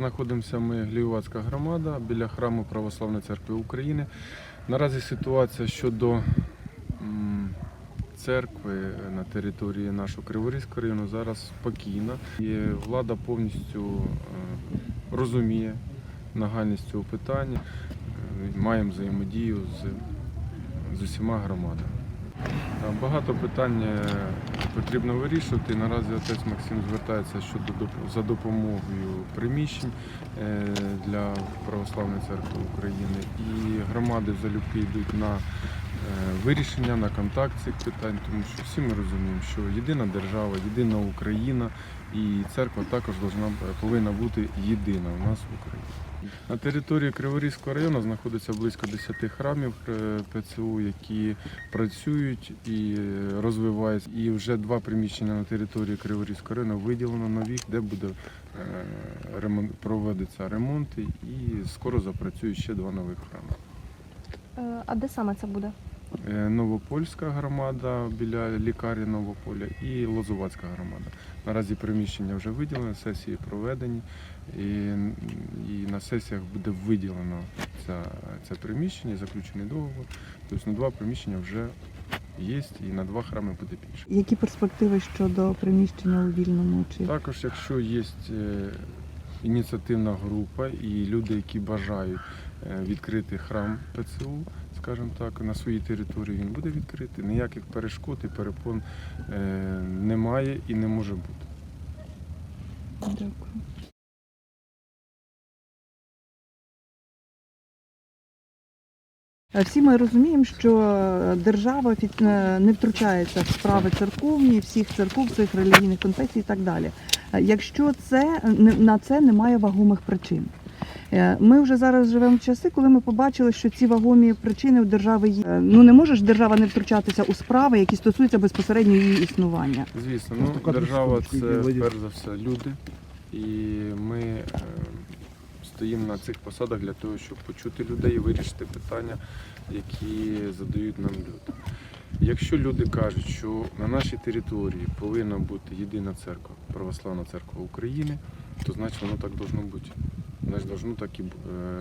Знаходимося ми Гліювацька громада біля храму Православної церкви України. Наразі ситуація щодо церкви на території нашого Криворізького району зараз спокійна. І влада повністю е, розуміє нагальність цього питання. Е, Маємо взаємодію з, з усіма громадами. Та Багато питань е, потрібно вирішувати. Наразі отець Максим звертається щодо за допомогою приміщень е, для Православної церкви України. І громади залюбки йдуть на е, вирішення, на контакт цих питань, тому що всі ми розуміємо, що єдина держава, єдина Україна і церква також повинна бути єдина у нас в Україні. На території Криворізького району знаходиться близько 10 храмів е, ПЦУ, які працюють і е, розвиваються. І вже два приміщення на території Криворізького району виділено нових, де буде е, ремонт, проводиться ремонти і скоро запрацюють ще два нових храми. А де саме це буде? Новопольська громада біля лікарні Новополя і Лозувацька громада. Наразі приміщення вже виділені, сесії проведені, і, і на сесіях буде виділено це, це приміщення, заключений договор. Тобто на два приміщення вже є, і на два храми буде більше. Які перспективи щодо приміщення у вільному чи Також, якщо є е, ініціативна група і люди, які бажають е, відкрити храм ПЦУ, скажімо так, на своїй території він буде відкритий. Ніяких перешкод і перепон е, немає і не може бути. дякую. Всі ми розуміємо, що держава фі- е, не втручається в справи церковні, всіх церков, всіх релігійних конфесій і так далі. Е, Якщо це не- на це немає вагомих причин. Е, Ми вже зараз живемо в часи, коли ми побачили, що ці вагомі причини у держави є. Е, Ну не може ж держава не втручатися у справи, які стосуються безпосередньо її існування. Звісно, ну, держава це перш за все люди, і ми е, стоїмо на цих посадах для того, щоб почути людей і вирішити питання, які задають нам люди. Якщо люди кажуть, що на нашій території повинна бути єдина церква, православна церква України, то значить воно так должно бути. Значить, должно так і е,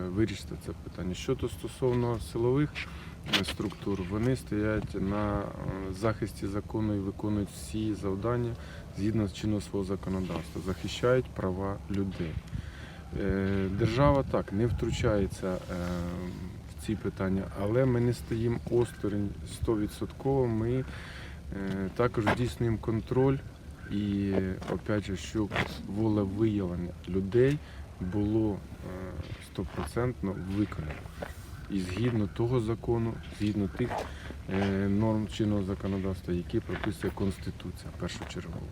вирішити це питання. Щодо стосовно силових е, структур, вони стоять на е, захисті закону і виконують всі завдання згідно з чинного свого законодавства, захищають права людей. Е, Держава так не втручається е, в ці питання, але ми не стоїмо осторонь 100%. Ми е, також здійснюємо контроль і, опять же, щоб волевиявлення людей було стопроцентно виконано. І згідно того закону, згідно тих норм чинного законодавства, які прописує Конституція першочергово.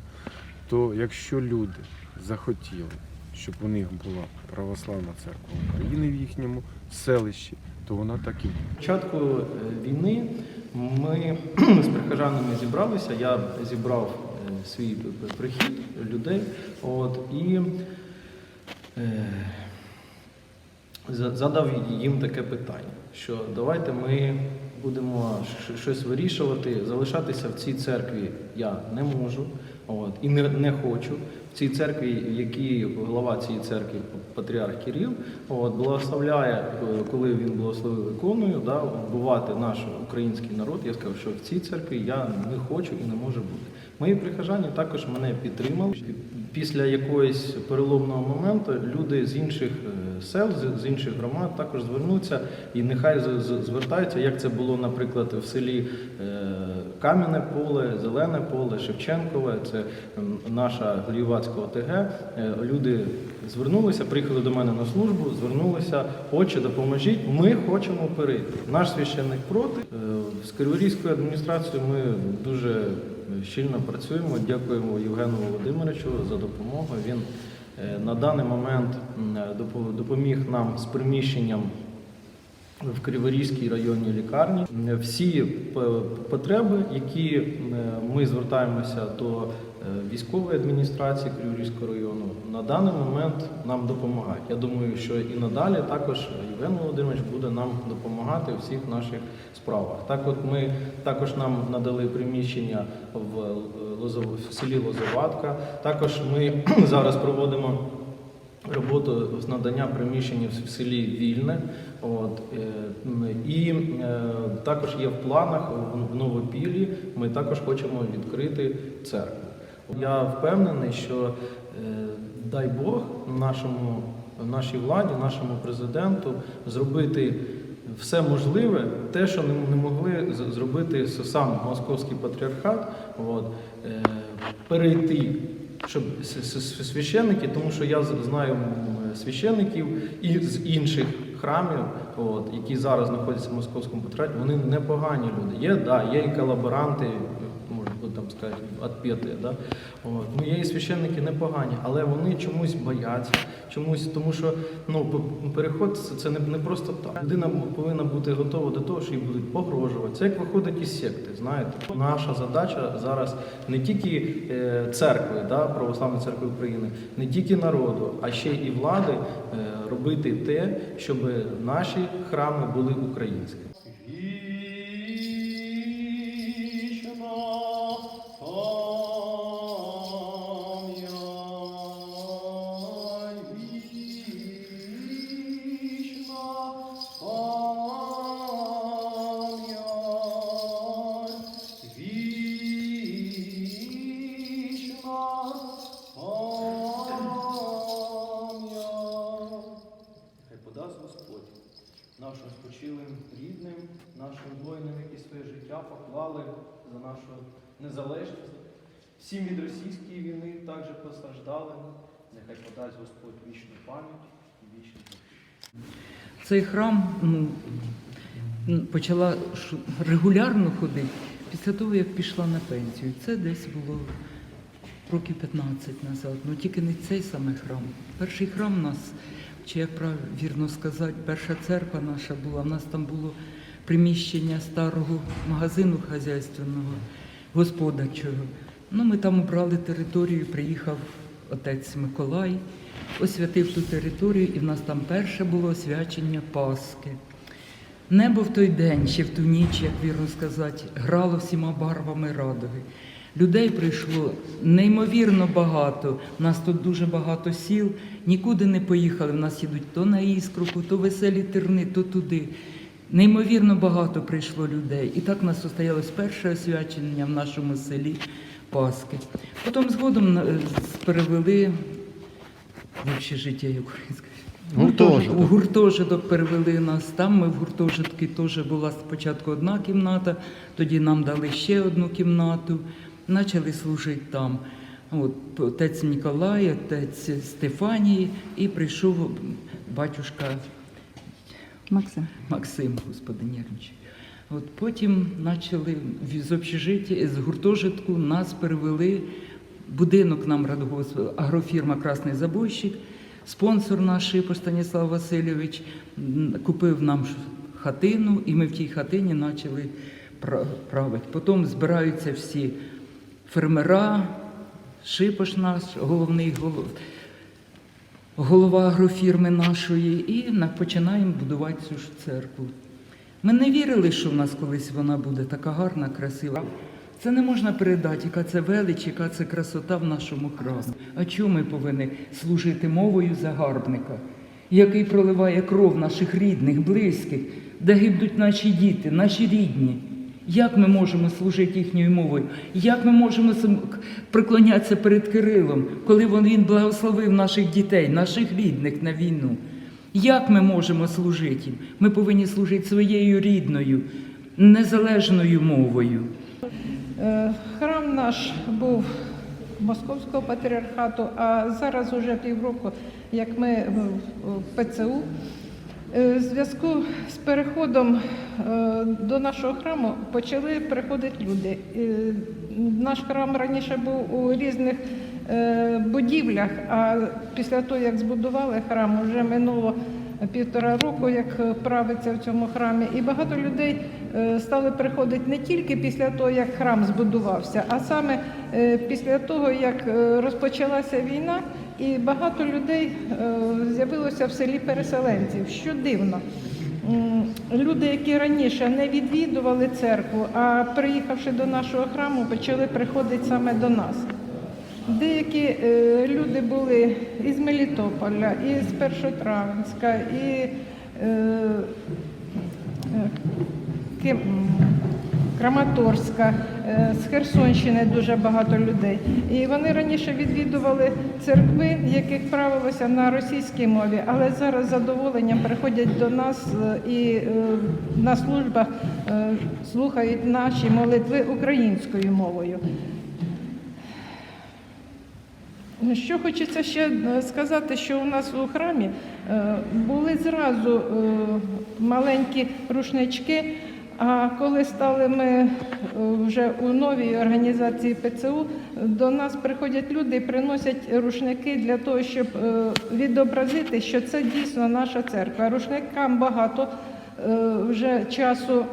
То якщо люди захотіли, щоб у них була православна церква України в їхньому селищі, то вона так і буде. початку е, війни ми з прихожанами зібралися. Я зібрав е, свій прихід людей. От, і е, задав їм таке питання, що давайте ми будемо щось вирішувати. Залишатися в цій церкві я не можу от, і не, не хочу. В цій церкві, які голова цієї церкви, патріарх Кирил, от, благословляє, е, коли він благословив іконою, да, вбивати наш український народ. Я сказав, що в цій церкві я не хочу і не можу бути. Мої прихожані також мене підтримали. Після якогось переломного моменту люди з інших е, сел, з- інших громад також звернуться і нехай звертаються, як це було, наприклад, в селі е, Кам'яне поле, Зелене поле, Шевченкове, це наша Гліювацька ОТГ. Е, Люди звернулися, приїхали до мене на службу, звернулися, отче, допоможіть, ми хочемо перейти. Наш священник проти. З Криворізькою адміністрацією ми дуже щільно працюємо. Дякуємо Євгену Володимировичу за допомогу. Він е, на даний момент допоміг нам з приміщенням в Криворізькій районній лікарні. Е, Всі потреби, які е, ми звертаємося до е, військової адміністрації Криворізького району, на даний момент нам допомагають. Я думаю, що і надалі також Євген Володимирович буде нам допомагати у всіх наших справах. Так, от ми також нам надали приміщення в Лозов- в селі Лозоватка. Також ми зараз проводимо роботу з надання приміщення в селі Вільне. От, е, і е, також є в планах в- Новопіллі. Ми також хочемо відкрити церкву. Я впевнений, що е, дай Бог нашому, нашій владі, нашому президенту зробити все можливе, те, що не, могли зробити сам московський патріархат, от, е, перейти, щоб священники, тому що я знаю священників і з інших храмів, от, які зараз знаходяться в московському патріархаті, вони непогані люди. Є, да, є і колаборанти, сказати, відп'яти, да? От. Ну, є і священники непогані, але вони чомусь бояться, чомусь, тому що ну, переход це не, не просто так. Людина повинна бути готова до того, що їй будуть погрожувати. Це як виходить із секти. Знаєте, наша задача зараз не тільки е, церкви, да, православної церкви України, не тільки народу, а ще і влади е, робити те, щоб наші храми були українські. Воїнам, які своє життя поклали за нашу незалежність. Всім від російської війни також постраждали. Нехай подасть Господь вічну пам'ять і вічний покій. Цей храм ну, почала регулярно ходити після того, як пішла на пенсію. Це десь було років 15 назад. Ну тільки не цей саме храм. Перший храм у нас, чи як правильно сказати, перша церква наша була. У нас там було приміщення старого магазину хазяйственного, господарчого. Ну, ми там обрали територію, приїхав отець Миколай, освятив ту територію, і в нас там перше було освячення Пасхи. Небо в той день, ще в ту ніч, як вірно сказати, грало всіма барвами радуги. Людей прийшло неймовірно багато. У нас тут дуже багато сіл, нікуди не поїхали. В нас їдуть то на іскруку, то веселі терни, то туди. Неймовірно багато прийшло людей. І так у нас состоялось перше освячення в нашому селі Пасхи. Потім згодом е, перевели в общежиття українське. Гуртожиток. У гуртожиток перевели нас. Там ми в гуртожитки теж була спочатку одна кімната, тоді нам дали ще одну кімнату, почали служити там. От, отець Ніколай, отець Стефанії, і прийшов батюшка Максим. Максим, господи, нервничай. От потім почали з общежиття, з гуртожитку нас перевели. Будинок нам радгосп, агрофірма Красний Забойщик, спонсор наш Шипор Станіслав Васильович купив нам хатину, і ми в тій хатині почали пра- правити. Потім збираються всі фермера, Шипош наш, головний голов, голова агрофірми нашої, і починаємо будувати цю ж церкву. Ми не вірили, що в нас колись вона буде така гарна, красива. Це не можна передати, яка це велич, яка це красота в нашому храмі. А чому ми повинні служити мовою загарбника, який проливає кров наших рідних, близьких, де гибнуть наші діти, наші рідні? Як ми можемо служити їхньою мовою? Як ми можемо приклонятися перед Кирилом, коли він, благословив наших дітей, наших рідних на війну? Як ми можемо служити їм? Ми повинні служити своєю рідною, незалежною мовою. Е, Храм наш був Московського патріархату, а зараз уже півроку, як ми в ПЦУ. Е, В зв'язку з переходом е, до нашого храму почали приходити люди. Е, Наш храм раніше був у різних будівлях, а після того, як збудували храм, вже минуло півтора року, як правиться в цьому храмі. І багато людей стали приходити не тільки після того, як храм збудувався, а саме після того, як розпочалася війна, і багато людей е, з'явилося в селі переселенців. Що дивно. Люди, які раніше не відвідували церкву, а приїхавши до нашого храму, почали приходити саме до нас. Деякі е, люди були із Мелітополя, із Першотравенська, і е, е, Ки- м, Краматорська, е, з Херсонщини дуже багато людей. І вони раніше відвідували церкви, яких правилося на російській мові, але зараз з задоволенням приходять до нас е, і е, на службах слухають наші молитви українською мовою. Що хочеться ще сказати, що у нас у храмі були зразу маленькі рушнички. А коли стали ми е, вже у новій організації ПЦУ, до нас приходять люди і приносять рушники для того, щоб е, відобразити, що це дійсно наша церква. Рушникам багато е, вже часу.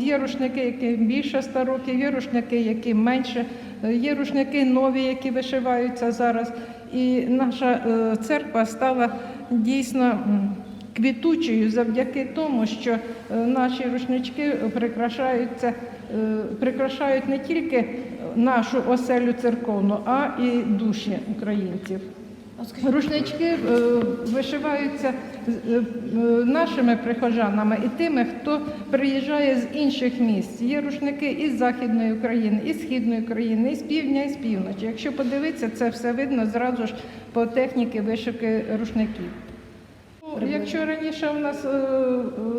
Є рушники, які більше ста років, є рушники, які менше, є рушники нові, які вишиваються зараз. І наша церква стала дійсно квітучою завдяки тому, що е, наші рушнички прикрашаються, е, прикрашають не тільки нашу оселю церковну, а і душі українців. Рушнички е, вишиваються е, е, нашими прихожанами і тими, хто приїжджає з інших місць. Є рушники із Західної України, із Східної України, із півдня, і з півночі. Якщо подивитися, це все видно зразу ж по техніці вишивки рушників. Ну, Якщо раніше у нас е,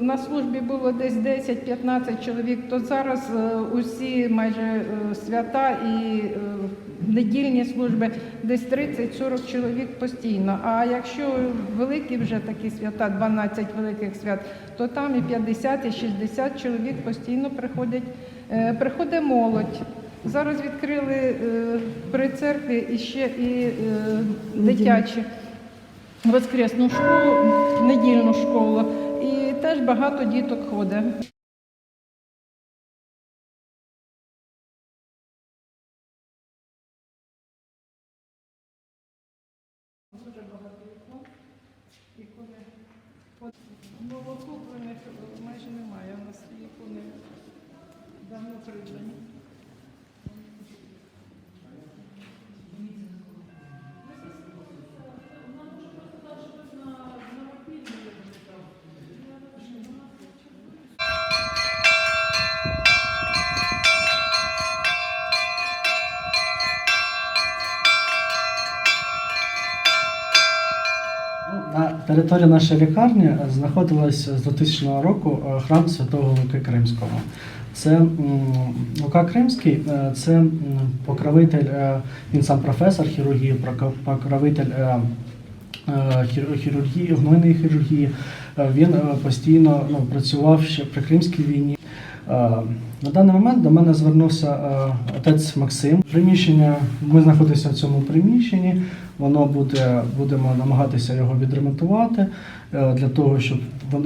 на службі було десь 10-15 чоловік, то зараз е, усі майже е, свята і недільні служби десь 30-40 чоловік постійно. А якщо великі вже такі свята, 12 великих свят, то там і 50, і 60 чоловік постійно приходять. Приходить молодь. Зараз відкрили при церкві і ще і дитячі воскресну школу, недільну школу, і теж багато діток ходить. Території нашої лікарні знаходилася з 2000 року е, храм Святого Луки Кримського. Це Лука Кримський, е, це покровитель, е, він сам професор хірургії, покровитель хір- хірургії, гнойної хірургії. Він постійно ну, працював ще при Кримській війні. Е, На даний момент до мене звернувся е, отець Максим. Приміщення, ми знаходимося в цьому приміщенні. Воно буде, будемо намагатися його відремонтувати е, для того, щоб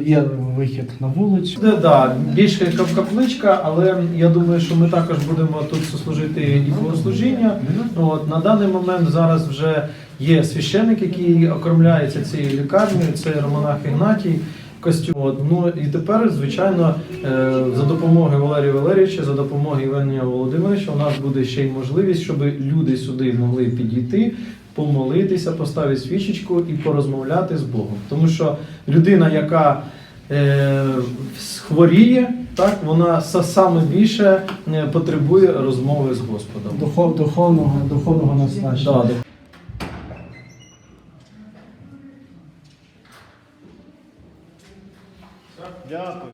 є вихід на вулицю. Це да, більше кап- капличка, але я думаю, що ми також будемо тут служити і богослужіння. От на даний момент зараз вже є священник, який окормляється цією лікарнею. Це Романах Ігнатій. Костюм. От, ну і тепер, звичайно, е, за допомогою Валерія Валерійовича, за допомогою Євгенія Володимировича, у нас буде ще й можливість, щоб люди сюди могли підійти, помолитися, поставити свічечку і порозмовляти з Богом. Тому що людина, яка е, хворіє, так вона са- саме більше е, потребує розмови з Господом. Духов, духовного, духовного наснащення. Да, Дякую.